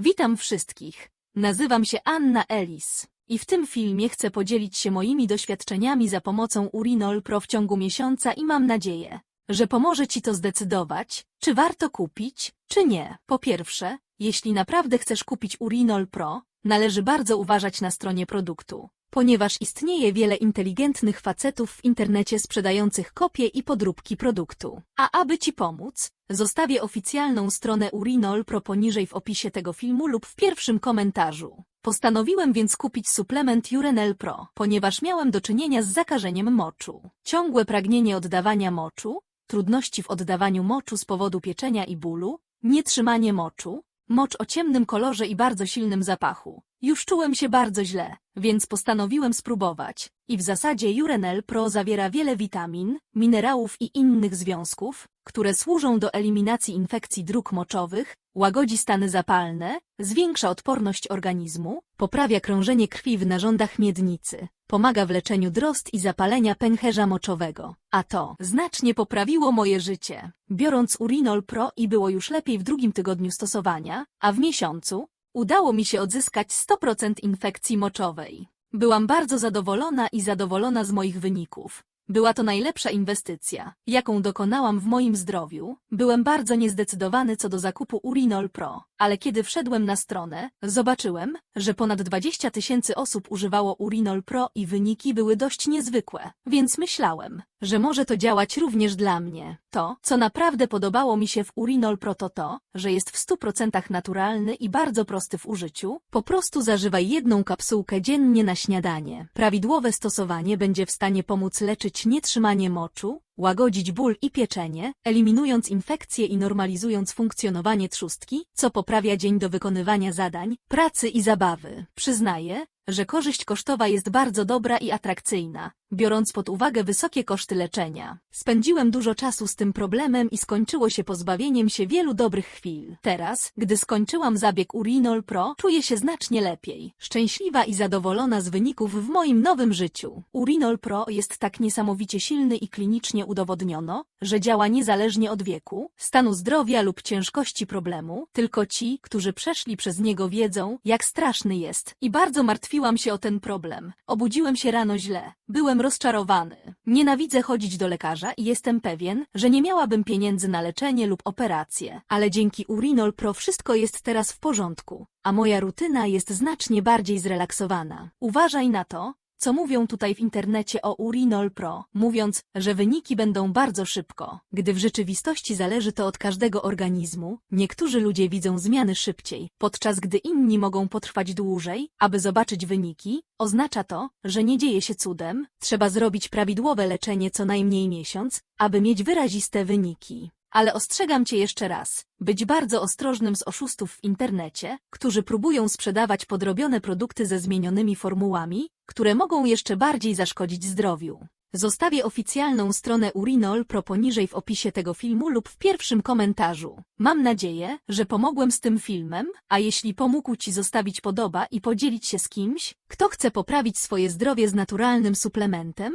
Witam wszystkich. Nazywam się Anna Ellis i w tym filmie chcę podzielić się moimi doświadczeniami za pomocą Urinol Pro w ciągu miesiąca i mam nadzieję, że pomoże Ci to zdecydować, czy warto kupić, czy nie. Po pierwsze, jeśli naprawdę chcesz kupić Urinol Pro, należy bardzo uważać na stronie produktu, ponieważ istnieje wiele inteligentnych facetów w internecie sprzedających kopie i podróbki produktu. A aby Ci pomóc, zostawię oficjalną stronę Urinol Pro poniżej w opisie tego filmu lub w pierwszym komentarzu. Postanowiłem więc kupić suplement Urenel Pro, ponieważ miałem do czynienia z zakażeniem moczu. Ciągłe pragnienie oddawania moczu, trudności w oddawaniu moczu z powodu pieczenia i bólu, nietrzymanie moczu, mocz o ciemnym kolorze i bardzo silnym zapachu. Już czułem się bardzo źle, więc postanowiłem spróbować. I w zasadzie Urenel Pro zawiera wiele witamin, minerałów i innych związków, które służą do eliminacji infekcji dróg moczowych, łagodzi stany zapalne, zwiększa odporność organizmu, poprawia krążenie krwi w narządach miednicy, pomaga w leczeniu drozd i zapalenia pęcherza moczowego. A to znacznie poprawiło moje życie. Biorąc Urinol Pro i było już lepiej w drugim tygodniu stosowania, a w miesiącu udało mi się odzyskać 100% infekcji moczowej. Byłam bardzo zadowolona i zadowolona z moich wyników. Była to najlepsza inwestycja, jaką dokonałam w moim zdrowiu. Byłem bardzo niezdecydowany co do zakupu Urinol Pro, ale kiedy wszedłem na stronę, zobaczyłem, że ponad 20 tysięcy osób używało Urinol Pro i wyniki były dość niezwykłe, więc myślałem, że może to działać również dla mnie. To, co naprawdę podobało mi się w Urinol Pro to to, że jest w 100% naturalny i bardzo prosty w użyciu. Po prostu zażywaj jedną kapsułkę dziennie na śniadanie. Prawidłowe stosowanie będzie w stanie pomóc leczyć nietrzymanie moczu, łagodzić ból i pieczenie, eliminując infekcje i normalizując funkcjonowanie trzustki, co poprawia dzień do wykonywania zadań, pracy i zabawy. Przyznaję, że korzyść kosztowa jest bardzo dobra i atrakcyjna, biorąc pod uwagę wysokie koszty leczenia. Spędziłem dużo czasu z tym problemem i skończyło się pozbawieniem się wielu dobrych chwil. Teraz, gdy skończyłam zabieg Urinol Pro, czuję się znacznie lepiej. Szczęśliwa i zadowolona z wyników w moim nowym życiu. Urinol Pro jest tak niesamowicie silny i klinicznie udowodniono, że działa niezależnie od wieku, stanu zdrowia lub ciężkości problemu, tylko ci, którzy przeszli przez niego wiedzą, jak straszny jest. I bardzo martwiłam się o ten problem. Obudziłem się rano źle. Byłem rozczarowany. Nienawidzę chodzić do lekarza i jestem pewien, że nie miałabym pieniędzy na leczenie lub operację. Ale dzięki Urinol Pro wszystko jest teraz w porządku, a moja rutyna jest znacznie bardziej zrelaksowana. Uważaj na to, co mówią tutaj w internecie o Urinol Pro, mówiąc, że wyniki będą bardzo szybko, gdy w rzeczywistości zależy to od każdego organizmu. Niektórzy ludzie widzą zmiany szybciej, podczas gdy inni mogą potrwać dłużej, aby zobaczyć wyniki. Oznacza to, że nie dzieje się cudem, trzeba zrobić prawidłowe leczenie co najmniej miesiąc, aby mieć wyraziste wyniki. Ale ostrzegam cię jeszcze raz, być bardzo ostrożnym z oszustów w internecie, którzy próbują sprzedawać podrobione produkty ze zmienionymi formułami, które mogą jeszcze bardziej zaszkodzić zdrowiu. Zostawię oficjalną stronę Urinol Pro poniżej w opisie tego filmu lub w pierwszym komentarzu. Mam nadzieję, że pomogłem z tym filmem, a jeśli pomógł Ci zostawić podoba i podzielić się z kimś, kto chce poprawić swoje zdrowie z naturalnym suplementem,